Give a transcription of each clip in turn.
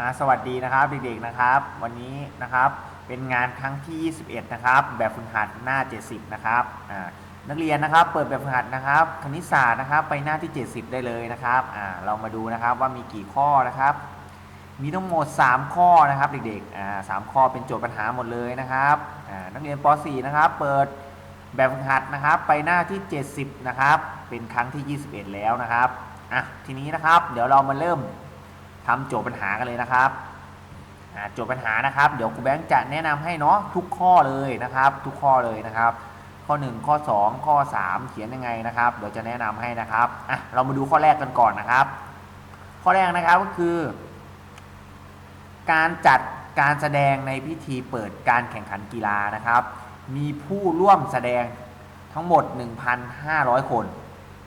อ่าสวัสดีนะครับเด็กๆนะครับ วันนี้นะครับเป็นงานครั้งที่ 21 นะครับ แบบฝึกหัดหน้า 70 นะครับอ่านักเรียนนะครับ เปิดแบบฝึกหัดนะครับ คณิตศาสตร์นะครับ ไปหน้าที่ 70 ได้เลยนะครับอ่าเรามาดูนะครับว่ามีกี่ข้อนะครับ มีทั้งหมด 3 ข้อนะครับเด็กๆอ่าสามข้อเป็นโจทย์ปัญหาหมดเลยนะครับอ่านักเรียนป .4 นะครับ เปิดแบบฝึกหัดนะครับ ไปหน้าที่ 70 นะครับ เป็นครั้งที่ 21 แล้วนะครับอะทีนี้นะครับ เดี๋ยวเรามาเริ่ม ทำโจทย์ปัญหากันเลยนะครับโจทย์ปัญหานะครับ เดี๋ยวครูแบงค์จะแนะนำให้เนาะทุกข้อเลยนะครับ ทุกข้อเลยนะครับ ข้อ 1 ข้อ 2 ข้อ 3 เขียนยังไงนะครับเดี๋ยวจะแนะนำให้นะครับอะเรามาดูข้อแรกกันก่อนนะครับ ข้อแรกนะครับก็คือ การจัดการแสดงในพิธีเปิดการแข่งขันกีฬานะครับ มีผู้ร่วมแสดงทั้งหมด 1,500 คน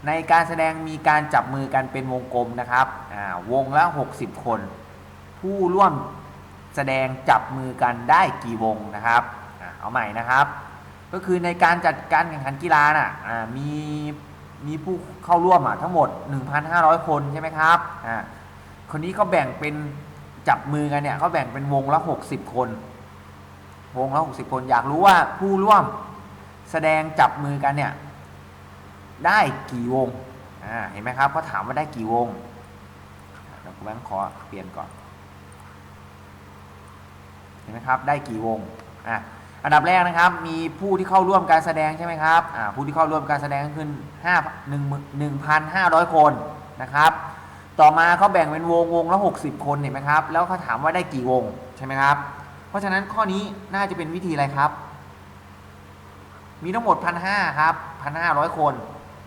ในการแสดงมีการจับมือกันเป็นวงกลมนะครับวงละ 60 คน ผู้ร่วมแสดงจับมือกันได้กี่วงนะครับอเอาใหม่นะครับ ก็คือในการจัดการแข่งขันกีฬาน่ะอ่ามีมีผู้เข้าร่วมทั้งหมด 1,500 คนใช่ไหมครับคนนี้เขาแบ่งเป็นจับมือกันเนี่ยเขาแบ่งเป็นวงละ 60 คน วงละ 60 คนอยากรู้ว่าผู้ร่วมแสดงจับมือกันเนี่ย ได้กี่วงอ่าเห็นไหมครับเขาถามว่าได้กี่วงเดี๋ยวคุณแบงค์ขอเปลี่ยนก่อน เห็นไหมครับ ได้กี่วงอะอันดับแรกนะครับ มีผู้ที่เข้าร่วมการแสดงใช่ไหมครับอ่าผู้ที่เข้าร่วมการแสดงก็คือห้าหนึ่งหนึ่งพันห้าร้อยคนนะครับ ต่อมาเขาแบ่งเป็นวงวงละหกสิบคนเห็นไหมครับ แล้วเขาถามว่าได้กี่วงใช่ไหมครับ เพราะฉะนั้นข้อนี้น่าจะเป็นวิธีอะไรครับ มีทั้งหมดพันห้าครับพันห้าร้อยคน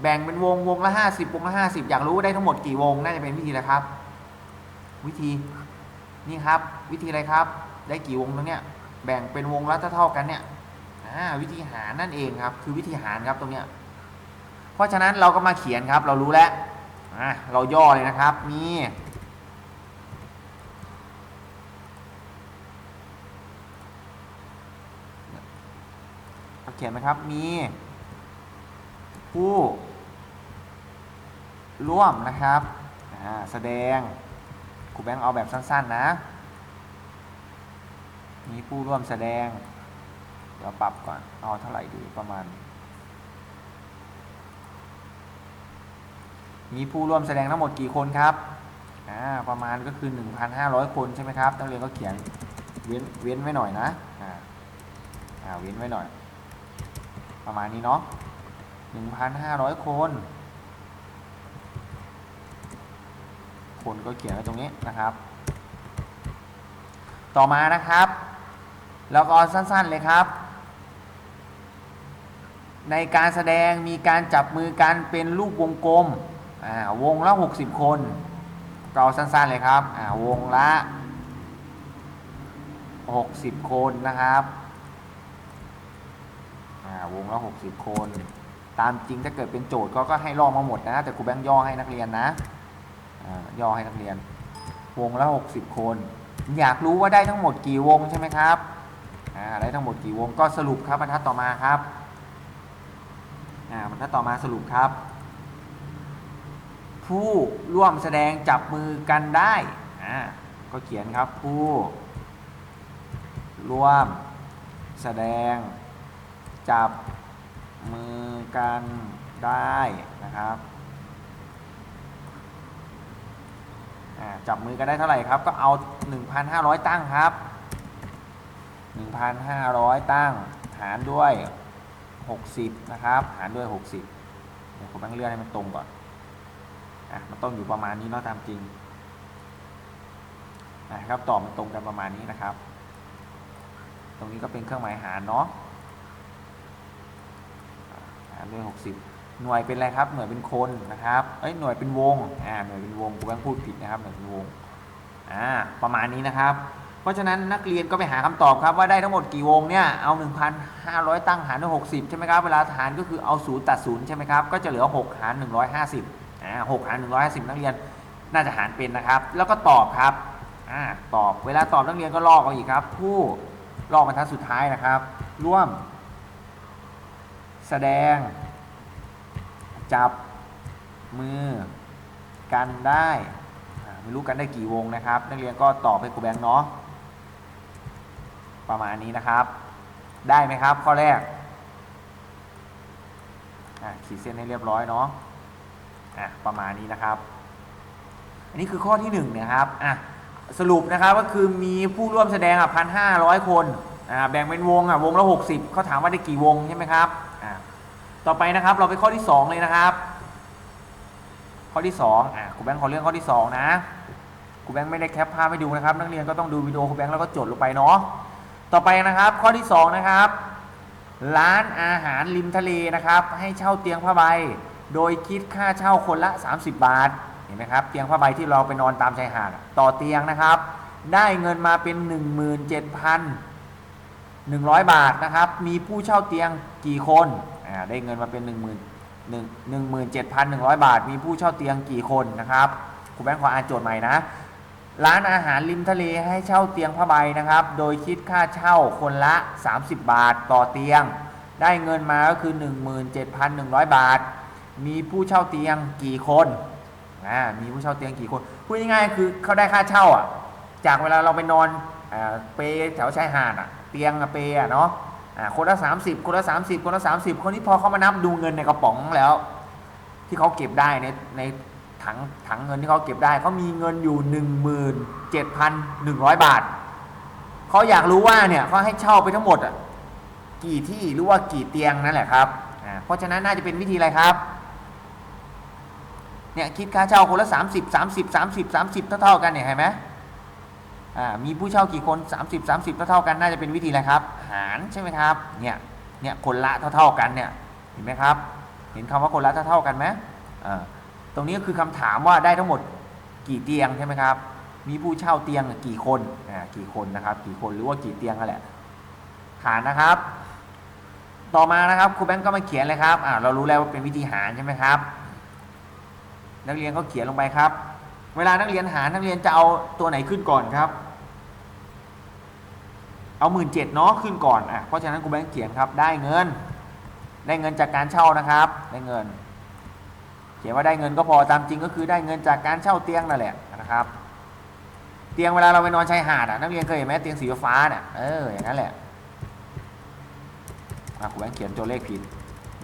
แบ่งเป็นวงวงละห้าสิบวงละห้าสิบอยากรู้ว่าได้ทั้งหมดกี่วงน่าจะเป็นวิธีอะไรครับ วิธีนี่ครับ วิธีอะไรครับ ได้กี่วงตรงเนี้ยแบ่งเป็นวงละเท่ากันเนี่ยอ่าวิธีหารนั่นเองครับ คือวิธีหารครับตรงเนี้ยเพราะฉะนั้นเราก็มาเขียนครับ เรารู้แล้วอ่าเราย่อเลยนะครับมีเขียนไหมครับมี ผู้ ร่วมนะครับแสดงครูแบงค์เอาแบบสั้น ๆ นะ มีผู้ร่วมแสดง เดี๋ยวปรับก่อน เอาเท่าไหร่ดีประมาณ มีผู้ร่วมแสดงทั้งหมดกี่คนครับ ประมาณก็คือ 1,500 คนใช่ไหมครับนักเรียนก็เขียนเว้นเว้นไว้หน่อยนะ อ่าเว้นไว้หน่อย ประมาณนี้เนาะ 1,500คน คนก็เขียนไว้ตรงนี้นะครับ ต่อมานะครับ แล้วก็สั้นๆเลยครับ ในการแสดงมีการจับมือกันเป็นรูปวงกลมอ่าวงละ 60 คนเอาสั้นๆเลยครับอ่าวงละ 60 คนนะครับอ่าวงละ 60 คน ตามจริงถ้าเกิดเป็นโจทย์ก็ก็ให้ลอกมาหมดนะ แต่ครูแบงค์ย่อให้นักเรียนนะย่อให้นักเรียน วงละ 60 คน อยากรู้ว่าได้ทั้งหมดกี่วงใช่ไหมครับได้ทั้งหมดกี่วงก็สรุปครับบรรทัดต่อมาครับบรรทัดต่อมาสรุปครับ ผู้ร่วมแสดงจับมือกันได้ก็เขียนครับผู้ร่วมแสดงจับ มือกันได้นะครับจับมือกันได้เท่าไหร่ครับ ก็เอา 1,500 ตั้งครับ 1,500 ตั้ง หารด้วย 60 นะครับ หารด้วย 60เดี๋ยวผมต้องเลื่อนให้มันตรงก่อนอะมันต้องอยู่ประมาณนี้เนาะตามจริงนะครับตอบมันตรงกันประมาณนี้นะครับ ตรงนี้ก็เป็นเครื่องหมายหารเนาะ หารด้วย60หน่วยเป็นอะไรครับ หน่วยเป็นคนนะครับ เอ้ย หน่วยเป็นวง อ่า หน่วยเป็นวงกูแบงค์พูดผิดนะครับ หน่วยเป็นวง อ่า ประมาณนี้นะครับ เพราะฉะนั้นนักเรียนก็ไปหาคำตอบครับว่าได้ทั้งหมดกี่วงเนี่ย เอา 1,500 ตั้งหารด้วย60 ใช่ไหมครับ เวลาหารก็คือเอา0ตัด0ใช่ไหมครับ ก็จะเหลือ 6 หาร 150 อ่า6หาร 150 นักเรียนน่าจะหารเป็นนะครับ แล้วก็ตอบครับ อ่า ตอบ เวลาตอบนักเรียนก็ลอกเอาอีกครับ ผู้ลอกบรรทัดสุดท้ายนะครับ ร่วม แสดง จับมือกันได้ไม่รู้กันได้กี่วงนะครับ นักเรียนก็ตอบให้ครูแบงค์เนาะประมาณนี้นะครับ ได้ไหมครับ ข้อแรกขีดเส้นให้เรียบร้อยเนาะะประมาณนี้นะครับ อันนี้คือข้อที่หนึ่งนะครับอะสรุปนะครับก็คือมีผู้ร่วมแสดงอะพันห้าร้อยคนอ่าแบ่งเป็นวงอะวงละหกสิบเขาถามว่าได้กี่วงใช่ไหมครับ ต่อไปนะครับเราไปข้อที่สองเลยนะครับ ข้อที่สองอะครูแบงค์ขอเรื่องข้อที่สองนะครูแบงค์ไม่ได้แคปภาพให้ดูนะครับ นักเรียนก็ต้องดูวิดีโอครูแบงค์แล้วก็จดลงไปเนาะต่อไปนะครับ ข้อที่สองนะครับ ร้านอาหารริมทะเลนะครับ ให้เช่าเตียงผ้าใบ โดยคิดค่าเช่าคนละ 30 บาทเห็นไหมครับเตียงผ้าใบที่เราไปนอนตามชายหาดต่อเตียงนะครับ ได้เงินมาเป็น 17,100 บาทนะครับ มีผู้เช่าเตียงกี่คน อ่าได้เงินมาเป็น1 1 17,100 บาท มีผู้เช่าเตียงกี่คนนะครับครูแบงค์ขออ่านโจทย์ใหม่นะ ร้านอาหารริมทะเลให้เช่าเตียงผ้าใบนะครับ โดยคิดค่าเช่าคนละ 30 บาทต่อเตียง ได้เงินมาก็คือ 17,100 บาท มีผู้เช่าเตียงกี่คนอ่ามีผู้เช่าเตียงกี่คนพูดง่ายๆคือเขาได้ค่าเช่าอะจากเวลาเราไปนอนอเปแถวชายหาดอะเตียงอะเปรอะเนาะ คนละ 30 คนละ 30 คนละ 30 คนนี้พอเขามานับดูเงินในกระป๋องแล้ว ที่เขาเก็บได้ในในถังถังเงินที่เขาเก็บได้เขามีเงินอยู่ 17,100 บาทเขาอยากรู้ว่าเนี่ยเขาให้เช่าไปทั้งหมดอะกี่ที่หรือว่ากี่เตียงนั่นแหละครับเพราะฉะนั้นน่าจะเป็นวิธีอะไรครับเนี่ยคิดค่าเช่าคนละ 30 30 30 30 เท่าๆกันเนี่ยเห็นไหม มีผู้เช่ากี่คน 30 30 เท่าๆกันน่าจะเป็นวิธีอะไรครับ หารใช่ไหมครับเนี่ยเนี่ยคนละเท่าๆกันเนี่ยเห็นไหมครับ เห็นคำว่าคนละเท่าๆกันไหมตรงนี้ก็คือคำถามว่าได้ทั้งหมดกี่เตียงใช่ไหมครับ มีผู้เช่าเตียงกี่คนอ่ากี่คนนะครับ กี่คนหรือว่ากี่เตียงนั่นแหละหารนะครับ ต่อมานะครับครูแบงก์ก็มาเขียนเลยครับอ่าเรารู้แล้วว่าเป็นวิธีหารใช่ไหมครับ นักเรียนก็เขียนลงไปครับ เวลานักเรียนหารนักเรียนจะเอาตัวไหนขึ้นก่อนครับ เอาหมื่นเจ็ดเนาะขึ้นก่อนอะเพราะฉะนั้นครูแบงค์เขียนครับได้เงิน ได้เงินจากการเช่านะครับ ได้เงิน เขียนว่าได้เงินก็พอตามจริงก็คือได้เงินจากการเช่าเตียงนั่นแหละนะครับ เตียงเวลาเราไปนอนชายหาดอะนักเรียนเคยเห็นไหมเตียงสีฟ้าเนี่ยเอออย่างนั้นแหละอะครูแบงค์เขียนตัวเลขผิด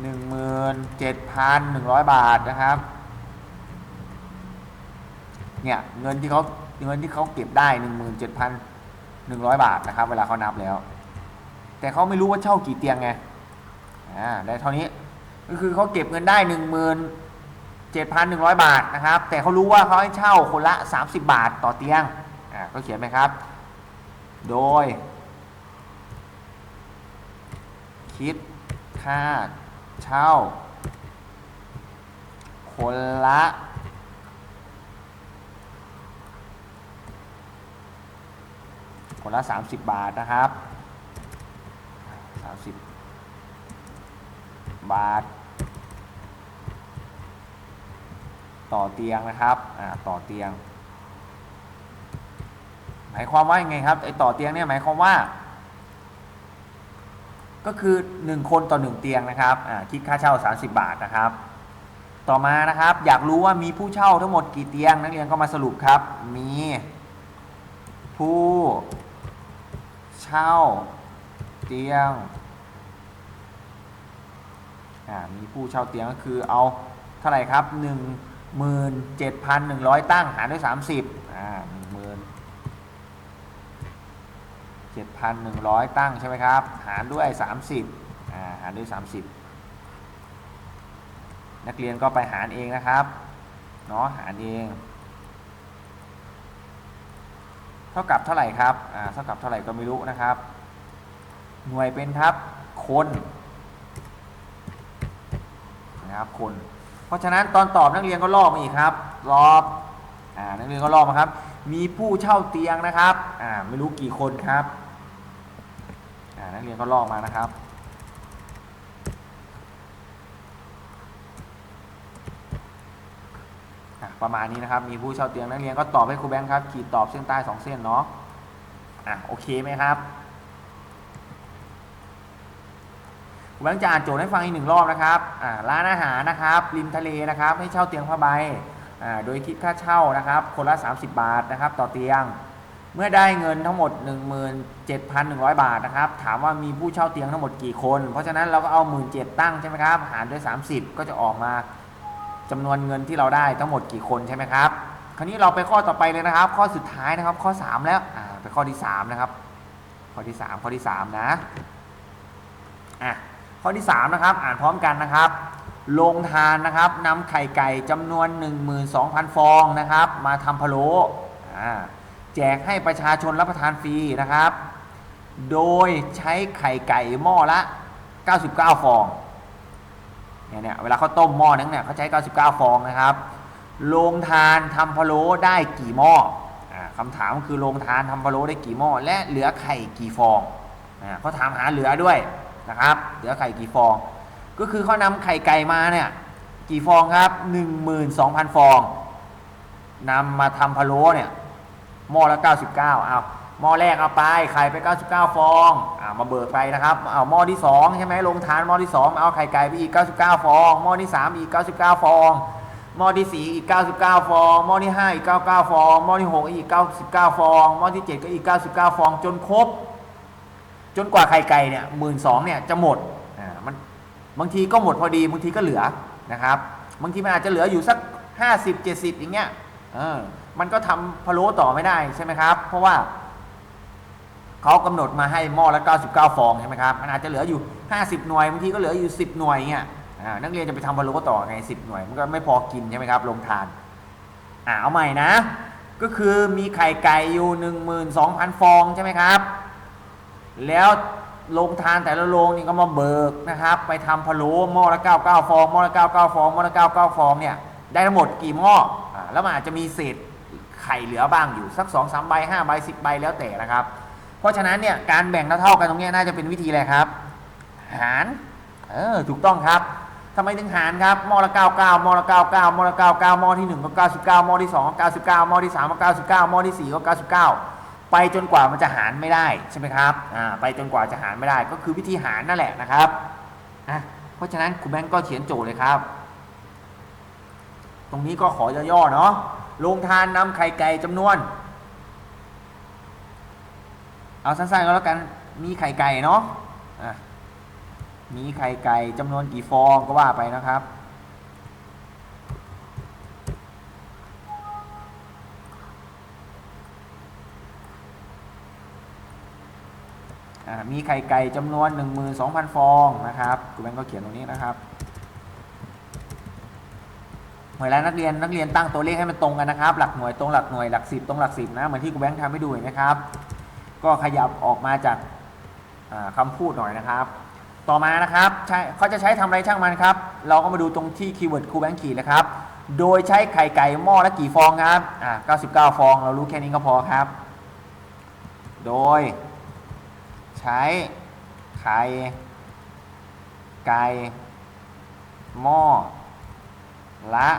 หนึ่งหมื่นเจ็ดพันหนึ่งร้อยบาทนะครับเนี่ยเงินที่เขาเงินที่เขาเก็บได้หนึ่งหมื่นเจ็ดพัน หนึ่งร้อยบาทนะครับ เวลาเขานับแล้ว แต่เขาไม่รู้ว่าเช่ากี่เตียงไงอ่าได้เท่านี้ก็คือเขาเก็บเงินได้หนึ่งหมื่นเจ็ดพันหนึ่งร้อยบาทนะครับ แต่เขารู้ว่าเขาให้เช่าคนละสามสิบบาทต่อเตียงอ่าก็เขียนไหมครับ โดย คิดค่าเช่า คนละ คนละ 30 บาทนะครับ 30 บาท ต่อเตียงนะครับอ่าต่อเตียง หมายความว่ายังไงครับไอต่อเตียงเนี่ยหมายความว่า ก็คือ 1 คนต่อ 1 เตียงนะครับอ่าคิดค่าเช่า 30 บาทนะครับต่อมานะครับ อยากรู้ว่ามีผู้เช่าทั้งหมดกี่เตียง นักเรียนก็มาสรุปครับ มีผู้เช่า เตียงอ่ามีผู้เช่าเตียงก็คือเอาเท่าไหร่ครับ 17,100 ตั้งหารด้วย 30อ่า17,100 ตั้งใช่ไหมครับ หารด้วย 30อ่าหารด้วย 30 นักเรียนก็ไปหารเองนะครับเนาะหารเอง เท่ากับเท่าไหร่ครับ อ่า เท่ากับเท่าไหร่ก็ไม่รู้นะครับ หน่วยเป็นครับคนนะครับคน เพราะฉะนั้นตอนตอบนักเรียนก็ลอกมาอีกครับลอบอ่า นักเรียนก็ลอกมาครับ มีผู้เช่าเตียงนะครับ อ่า ไม่รู้กี่คนครับ อ่า นักเรียนก็ลอกมานะครับ อะ ประมาณนี้นะครับ มีผู้เช่าเตียงนักเรียนก็ตอบให้ครูแบงค์ครับ ขีดตอบเส้นใต้สองเส้นเนาะ อะโอเคไหมครับ ครูแบงค์จะอ่านโจทย์ให้ฟังอีกหนึ่งรอบนะครับ อ่าร้านอาหารนะครับริมทะเลนะครับ ให้เช่าเตียงผ้าใบ อ่าโดยคิดค่าเช่านะครับ คนละ 30 บาทนะครับ ต่อเตียง เมื่อได้เงินทั้งหมด 17,100 บาทนะครับ ถามว่ามีผู้เช่าเตียงทั้งหมดกี่คน เพราะฉะนั้นเราก็เอา 1 7 0 0ตั้งใช่ไหมครับ หารด้วย 30 ก็จะออกมา จำนวนเงินที่เราได้ทั้งหมดกี่คนใช่ไหมครับ คราวนี้เราไปข้อต่อไปเลยนะครับ ข้อสุดท้ายนะครับ ข้อ 3 แล้วไปข้อที่ 3 นะครับ ข้อที่ 3 ข้อที่ 3 นะอะข้อที่ 3 นะครับ อ่านพร้อมกันนะครับลงทานนะครับนำไข่ไก่จำนวน 12,000 ฟองนะครับ มาทำพะโล้แจกให้ประชาชนรับประทานฟรีนะครับ โดยใช้ไข่ไก่หม้อละ 99 ฟอง เนี่ยเนี่ยเวลาเขาต้มหม้อนึงเนี่ยเขาใช้ 99 ฟองนะครับ โรงทานทำพะโล้ได้กี่หม้ออ่าคำถามคือโรงทานทำพะโล้ได้กี่หม้อและเหลือไข่กี่ฟองเขาถามหาเหลือด้วยนะครับ เหลือไข่กี่ฟอง ก็คือเขานำไข่ไก่มาเนี่ยกี่ฟองครับ12,000 ฟองนำมาทำพะโล้เนี่ยหม้อละ 99 เอา หม้อแรกเอาไปไข่ไป 99 ฟองอ่ามาเบิกไปนะครับเอาหม้อที่ 2 ใช่ไหมลงทานหม้อที่ 2 เอาไข่ไก่ไปอีก 99 ฟอง หม้อที่ 3 อีก 99 ฟองหม้อที่ 4 อีก 99 ฟองหม้อที่ 5 อีก 99 ฟองหม้อที่ 6 อีก 99 ฟองหม้อที่ 7 ก็อีก 99 ฟอง จนครบ จนกว่าไข่ไก่เนี่ยหมื่นสองเนี่ยจะหมดอ่ามันบางทีก็หมดพอดีบางทีก็เหลือนะครับบางทีมันอาจจะเหลืออยู่สัก 50 70 อย่างเงี้ยเออมันก็ทำพะโล้ต่อไม่ได้ใช่ไหมครับ เพราะว่า เขากำหนดมาให้หม้อละ 99 ฟองใช่ไหมครับ มันอาจจะเหลืออยู่ 50 หน่วยบางทีก็เหลืออยู่ 10 หน่วยเงี้ยนักเรียนจะไปทำพะโล้ต่อไง 10 หน่วย มันก็ไม่พอกินใช่ไหมครับลงทานอ่าเอาใหม่นะ ก็คือมีไข่ไก่อยู่ 12,000 ฟองใช่ไหมครับ แล้วโรงทานแต่ละโรงนี่ก็มาเบิกนะครับ ไปทำพะโล้หม้อละ 99 ฟองหม้อละ99 ฟองหม้อละ99 ฟองเนี่ยได้ทั้งหมดกี่หม้ออ่าแล้วมันอาจจะมีเศษไข่เหลือบ้างอยู่สัก2 3ใบ5ใบ10ใบแล้วแต่นะครับ เพราะฉะนั้นเนี่ยการแบ่งเท่าๆกันตรงนี้น่าจะเป็นวิธีอะไรครับ หารเออถูกต้องครับทำไมถึงหารครับมอละ99ม้อละ99ม้อละ99ม้อที่1ก็99ม้อที่2ก็99ม้อที่3ก็99ม้อที่4ก็99 ไปจนกว่ามันจะหารไม่ได้ใช่ไหมครับอ่าไปจนกว่าจะหารไม่ได้ก็คือวิธีหารนั่นแหละนะครับอะเพราะฉะนั้นครูแบงก์ก็เขียนโจทย์เลยครับ ตรงนี้ก็ขอย่อๆเนาะลงทานนำไข่ไก่จำนวน เอาสั้นๆก็แล้วกัน มีไข่ไก่เนาะะมีไข่ไก่จำนวนกี่ฟองก็ว่าไปนะครับ มีไข่ไก่จำนวน 12,000 ฟองนะครับคุณแบงก็เขียนตรงนี้นะครับเวลานักเรียนนักเรียนตั้งตัวเลขให้มันตรงกันนะครับ หลักหน่วยตรงหลักหน่วยหลักสิบตรงหลักสิบนะเหมือนที่คุณแบงค์ทำให้ดูเห็นไหมครับ ก็ขยับออกมาจากอ่าคำพูดหน่อยนะครับ ต่อมานะครับใช้เขาจะใช้ทำอะไรช่างมันครับ เราก็มาดูตรงที่คีย์เวิร์ดครูแบงค์ขีดเลยครับ โดยใช้ไข่ไก่หม้อละกี่ฟองครับอ่า99 ฟอง เรารู้แค่นี้ก็พอครับ โดย ใช้ไข่ไก่หม้อละ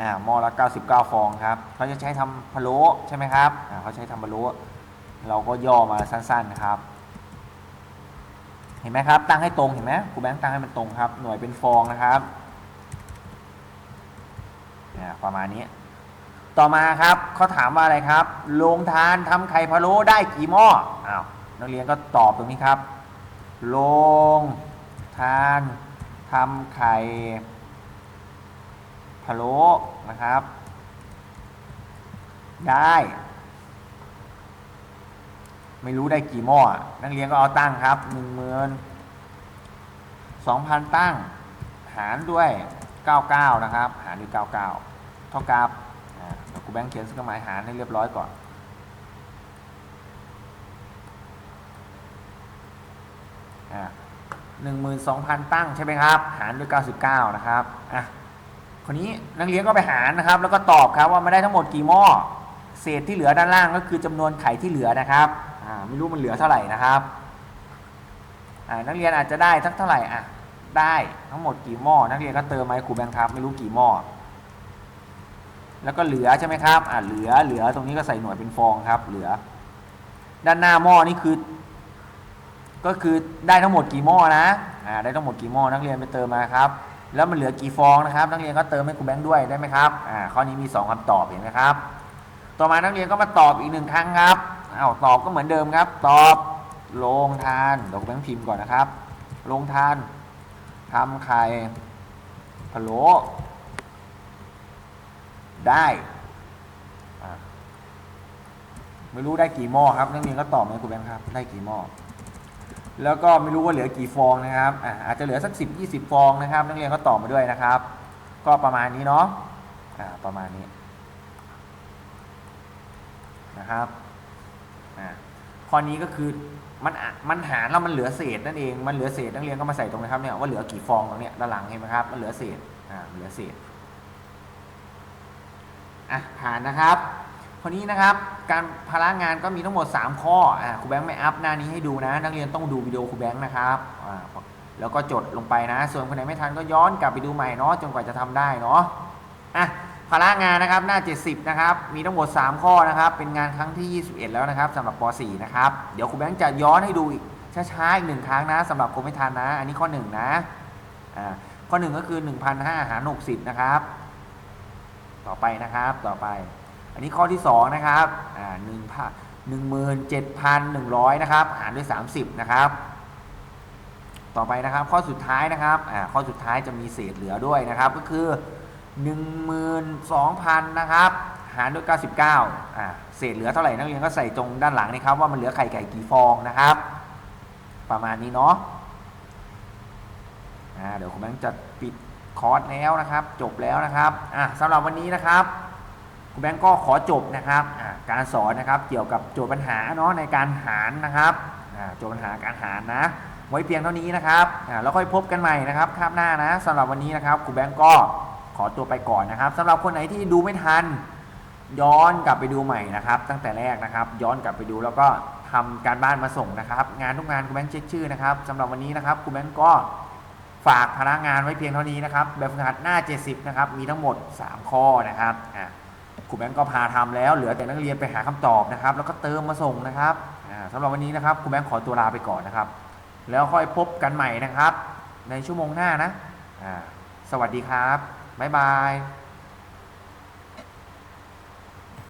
อ่าหม้อละ 99 ฟองครับเขาจะใช้ทำพะโล้ใช่ไหมครับอ่าเขาใช้ทำพะโล้เราก็ย่อมาสั้นๆนะครับ เห็นไหมครับ ตั้งให้ตรงเห็นไหมครูแบงค์ตั้งให้มันตรงครับ หน่วยเป็นฟองนะครับเนี่ยประมาณนี้ ต่อมาครับเขาถามว่าอะไรครับ โรงทานทำไข่พะโล้ได้กี่หม้ออ้าวนักเรียนก็ตอบตรงนี้ครับ โรงทานทำไข่ พะโล้นะครับ ได้ ไม่รู้ได้กี่หม้อนักเรียนก็เอาตั้งครับหนึ่งหมื่นสองพันตั้ง หารด้วย99นะครับ หารด้วย99เท่ากับเดี๋ยวกูแบงค์เขียนเครื่องหมายหารให้เรียบร้อยก่อนหนึ่งหมื่นสองพันตั้งใช่ไหมครับ หารด้วย99นะครับอะ คนนี้นักเรียนก็ไปหารนะครับ แล้วก็ตอบครับว่าไม่ได้ทั้งหมดกี่หม้อเศษที่เหลือด้านล่างก็คือจำนวนไข่ที่เหลือนะครับอ่าไม่รู้มันเหลือเท่าไหร่นะครับอ่านักเรียนอาจจะได้สักเท่าไหร่อะได้ทั้งหมดกี่หม้อนักเรียนก็เติมมาให้ครูแบงค์ครับไม่รู้กี่หม้อแล้วก็เหลือใช่ไหมครับอ่าเหลือเหลือตรงนี้ก็ใส่หน่วยเป็นฟองครับ เหลือ ด้านหน้าหม้อนี่คือ ก็คือได้ทั้งหมดกี่หม้อนะอ่าได้ทั้งหมดกี่หม้อนักเรียนไปเติมมาครับ แล้วมันเหลือกี่ฟองนะครับ นักเรียนก็เติมให้ครูแบงค์ด้วยได้ไหมครับอ่าข้อนี้มี 2คำตอบเห็นไหมครับ ต่อมานักเรียนก็มาตอบอีกหนึ่งครั้งครับอ้าวตอบก็เหมือนเดิมครับ ตอบโรงทานเดี๋ยวครูแบงค์พิมพ์ก่อนนะครับโรงทานทำไข่พะโล้ได้ไม่รู้ได้กี่หม้อครับนักเรียนก็ตอบไหมครูแบงค์ครับ ได้กี่หม้อ แล้วก็ไม่รู้ว่าเหลือกี่ฟองนะครับอะอาจจะเหลือสักสิบยี่สิบฟองนะครับ นักเรียนก็ตอบมาด้วยนะครับ ก็ประมาณนี้เนาะอ่าประมาณนี้นะครับอ่าข้อนี้ก็คือมันมันหารแล้วมันเหลือเศษนั่นเองมันเหลือเศษนักเรียนก็มาใส่ตรงนะครับเนี่ยว่าเหลือกี่ฟองตรงเนี้ยด้านหลังเห็นไหมครับมันเหลือเศษอ่าเหลือเศษอะผ่านนะครับ ข้อนี้นะครับการพารางานก็มีทั้งหมด 3 ข้ออครูแบงค์ไม่อัพหน้านี้ให้ดูนะ นักเรียนต้องดูวิดีโอครูแบงค์นะครับแล้วก็จดลงไปนะ ส่วนคนไหนไม่ทันก็ย้อนกลับไปดูใหม่เนาะจนกว่าจะทำได้เนาะอะพารางานนะครับหน้า 70 นะครับ มีทั้งหมด 3 ข้อนะครับ เป็นงานครั้งที่ 21 แล้วนะครับสำหรับป .4 นะครับ เดี๋ยวครูแบงค์จะย้อนให้ดูอีกช้าๆอีกหนึ่งครั้งนะสำหรับคนไม่ทันนะ อันนี้ข้อ 1 นะอ่าข้อ 1 ก็คือ 1,500หาร60 นะครับ ต่อไปนะครับต่อไป อันนี้ข้อที่ 2 นะครับอ่าหนึ่งพันหนึ่งหมื่นเจ็ดพันหนึ่งร้อยนะครับ หารด้วย 30 นะครับ ต่อไปนะครับ ข้อสุดท้ายนะครับอ่าข้อสุดท้ายจะมีเศษเหลือด้วยนะครับ ก็คือ12,000นสองพันนะครับหารด้วย 99อ่าเศษเหลือเท่าไหร่นักเรียนก็ใส่ตรงด้านหลังนะครับว่ามันเหลือไข่ไก่กี่ฟองนะครับ ประมาณนี้เนาะอ่าเดี๋ยวคุณแบงค์จะปิดคอร์สแล้วนะครับ จบแล้วนะครับอ่าสำหรับวันนี้นะครับ แบงก์ก็ขอจบนะครับการสอนนะครับเกี่ยวกับโจทย์ปัญหาเนาะในการหารนะครับโจทย์ปัญหาการหารนะไว้เพียงเท่านี้นะครับแล้วค่อยพบกันใหม่นะครับคาบหน้านะสำหรับวันนี้นะครับคุณแบงก์ก็ขอตัวไปก่อนนะครับสำหรับคนไหนที่ดูไม่ทัน ย้อนกลับไปดูใหม่นะครับ ตั้งแต่แรกนะครับ ย้อนกลับไปดูแล้วก็ทำการบ้านมาส่งนะครับ งานทุกงานคุณแบงค์เช็คชื่อนะครับสำหรับวันนี้นะครับคุณแบงก์ก็ฝากพนักงานไว้เพียงเท่านี้นะครับ แบบฝึกหัดหน้า 70 นะครับ มีทั้งหมด 3 ข้อนะครับอ่า ครูแบงก์ก็พาทำแล้ว เหลือแต่นักเรียนไปหาคำตอบนะครับ แล้วก็เติมมาส่งนะครับสำสำหรับวันนี้นะครับครูแบงก์ขอตัวลาไปก่อนนะครับ แล้วค่อยพบกันใหม่นะครับ ในชั่วโมงหน้านะสวัสดีครับบ๊ายบาย